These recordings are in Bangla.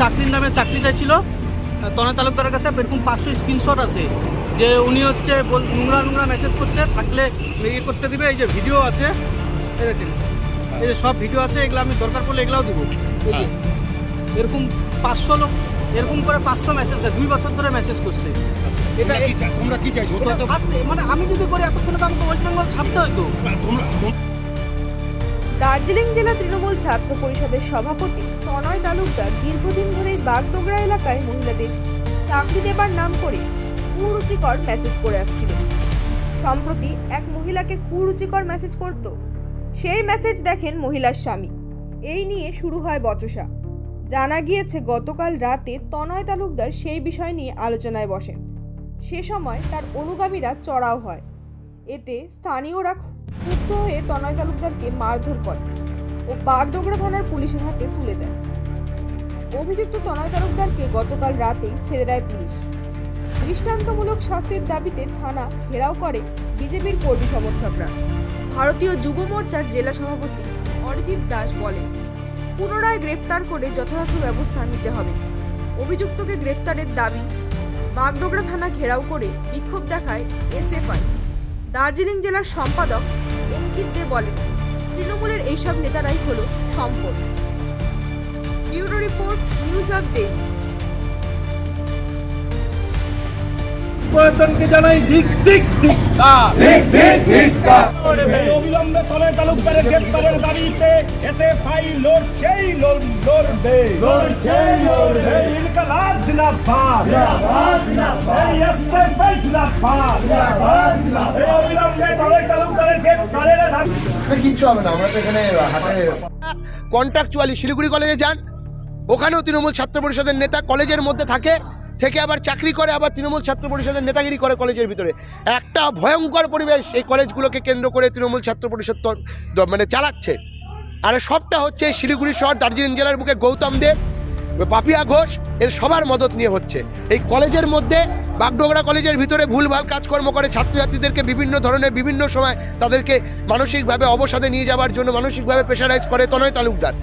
চাকরির নামে চাকরি চাইছিল। তনয় তালুকদারের কাছে এরকম পাঁচশো স্ক্রিনশট আছে যে উনি হচ্ছে নোংরা নোংরা মেসেজ করছে থাকলে ইয়ে করতে দিবে এই যে ভিডিও আছে এই দেখেন এই যে সব ভিডিও আছে এগুলো আমি দরকার পড়লে এগুলাও দিব। এরকম পাঁচশো লোক এরকম করে পাঁচশো মেসেজ দুই বছর ধরে মেসেজ করছে। এটা তোমরা কি চাইছো? মানে আমি যদি করি এতক্ষণে তো আমাকে ওয়েস্ট বেঙ্গল ছাড়তে হতো তোমরা দার্জিলিং জেলা তৃণমূল ছাত্র পরিষদের সভাপতি তনয় তালুকদার দীর্ঘদিন ধরে বাগডোগরা এলাকায় মহিলাদের চাকরি দেবার নাম করে কুরুচিকর মেসেজ করে আসছিল। সম্প্রতি এক মহিলাকে কুরুচিকর মেসেজ করত। সেই মেসেজ দেখেন মহিলার স্বামী। এই নিয়ে শুরু হয় বচসা। জানা গিয়েছে, গতকাল রাতে তনয় তালুকদার সেই বিষয় নিয়ে আলোচনায় বসেন। সে সময় তার অনুগামীরা চড়াও হয়। এতে স্থানীয়রা ক্ষুব্ধ হয়ে তনয় তালুকদারকে মারধর করে ও বাগডোগরা থানার পুলিশের হাতে তুলে দেয়। অভিযুক্ত তনয় তালুকদারকে গতকাল রাতেই ছেড়ে দেয় পুলিশ। দৃষ্টান্তমূলক শাস্তির দাবিতে থানা ঘেরাও করে বিজেপির কর্মী সমর্থকরা। ভারতীয় যুব মোর্চার জেলা সভাপতি অরিজিৎ দাস বলেন, পুনরায় গ্রেফতার করে যথাযথ ব্যবস্থা নিতে হবে। অভিযুক্তকে গ্রেফতারের দাবি বাগডোগরা থানা ঘেরাও করে বিক্ষোভ দেখায় এসএফআই। দার্জিলিং জেলার সম্পাদক অঙ্কিত দে বলেন তৃণমূলের এইসব নেতারাই হলো সম্পদ। Bureau report news update. প্রশাসনকে জানাই অবিলম্বে তলে তালুকদারের গ্রেপ্তারের দাবিতে এসএফআই লড়ছেই লড়- লড়বে। লড়ছেই লড়বে। ইনকলাব। জিন্দাবাদ। জিন্দাবাদ জিন্দাবাদ। এই এসএফআই জিন্দাবাদ। জিন্দাবাদ জিন্দাবাদ। এই অবিলম্বে তলে তালুকদারের গ্রেপ্তারের দাবি কিচ্ছু হবে না আমরা তো এখানে হাতে কন্ট্রাকচুয়ালি শিলিগুড়ি কলেজে যান। ওখানেও তৃণমূল ছাত্র পরিষদের নেতা কলেজের মধ্যে থাকে থেকে আবার চাকরি করে আবার তৃণমূল ছাত্র পরিষদের নেতাগিরি করে কলেজের ভিতরে। একটা ভয়ঙ্কর পরিবেশ এই কলেজগুলোকে কেন্দ্র করে তৃণমূল ছাত্র পরিষদ মানে চালাচ্ছে। আর সবটা হচ্ছে এই শিলিগুড়ি শহর দার্জিলিং জেলার বুকে গৌতম দেব পাপিয়া ঘোষ এর সবার মদত নিয়ে হচ্ছে। এই কলেজের মধ্যে বাগডোগরা কলেজের ভিতরে ভুলভাল কাজকর্ম করে ছাত্রছাত্রীদেরকে বিভিন্ন ধরনের বিভিন্ন সময় তাদেরকে মানসিকভাবে অবসাদে নিয়ে যাওয়ার জন্য মানসিকভাবে প্রেশারাইজ করে তনয় তালুকদার।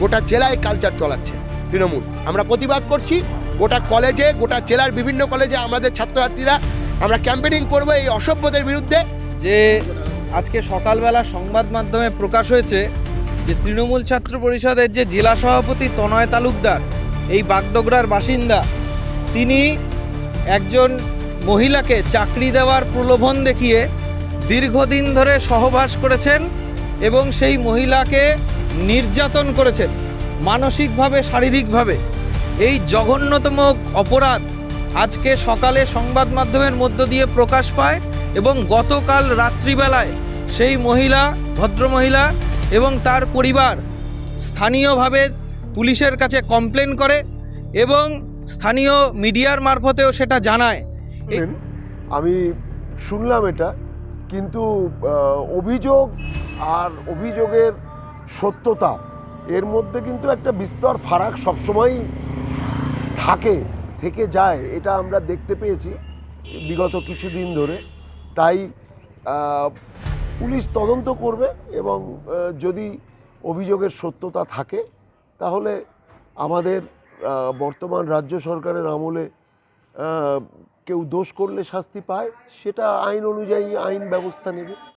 গোটা জেলায় কালচার চলাচ্ছে। তৃণমূল, আমরা প্রতিবাদ করছি, গোটা কলেজে, গোটা জেলার বিভিন্ন কলেজে আমাদের ছাত্রছাত্রীরা আমরা ক্যাম্পেনিং করব এই অসভ্যদের বিরুদ্ধে। যে আজকে সকালবেলা সংবাদ মাধ্যমে প্রকাশ হয়েছে যে তৃণমূল ছাত্র পরিষদের যে জেলা সভাপতি তনয় তালুকদার, এই বাগডোগরার বাসিন্দা, তিনি একজন মহিলাকে চাকরি দেওয়ার প্রলোভন দেখিয়ে দীর্ঘদিন ধরে সহবাস করেছেন এবং সেই মহিলাকে নির্যাতন করেছেন। মানসিকভাবে, শারীরিকভাবে। এই জঘন্যতম অপরাধ আজকে সকালে সংবাদ মাধ্যমের মধ্য দিয়ে প্রকাশ পায় এবং গতকাল রাত্রিবেলায় সেই মহিলা, ভদ্রমহিলা এবং তার পরিবার স্থানীয়ভাবে পুলিশের কাছে কমপ্লেন করে এবং স্থানীয় মিডিয়ার মারফতেও সেটা জানায়। আমি শুনলাম এটা, কিন্তু অভিযোগ আর অভিযোগের সত্যতা, এর মধ্যে কিন্তু একটা বিস্তর ফারাক সবসময়ই থাকে, থেকে যায়, এটা আমরা দেখতে পেয়েছি বিগত কিছুদিন ধরে। তাই পুলিশ তদন্ত করবে এবং যদি অভিযোগের সত্যতা থাকে, তাহলে আমাদের বর্তমান রাজ্য সরকারের আমলে কেউ দোষ করলে শাস্তি পায়, সেটা আইন অনুযায়ী আইন ব্যবস্থা নেবে।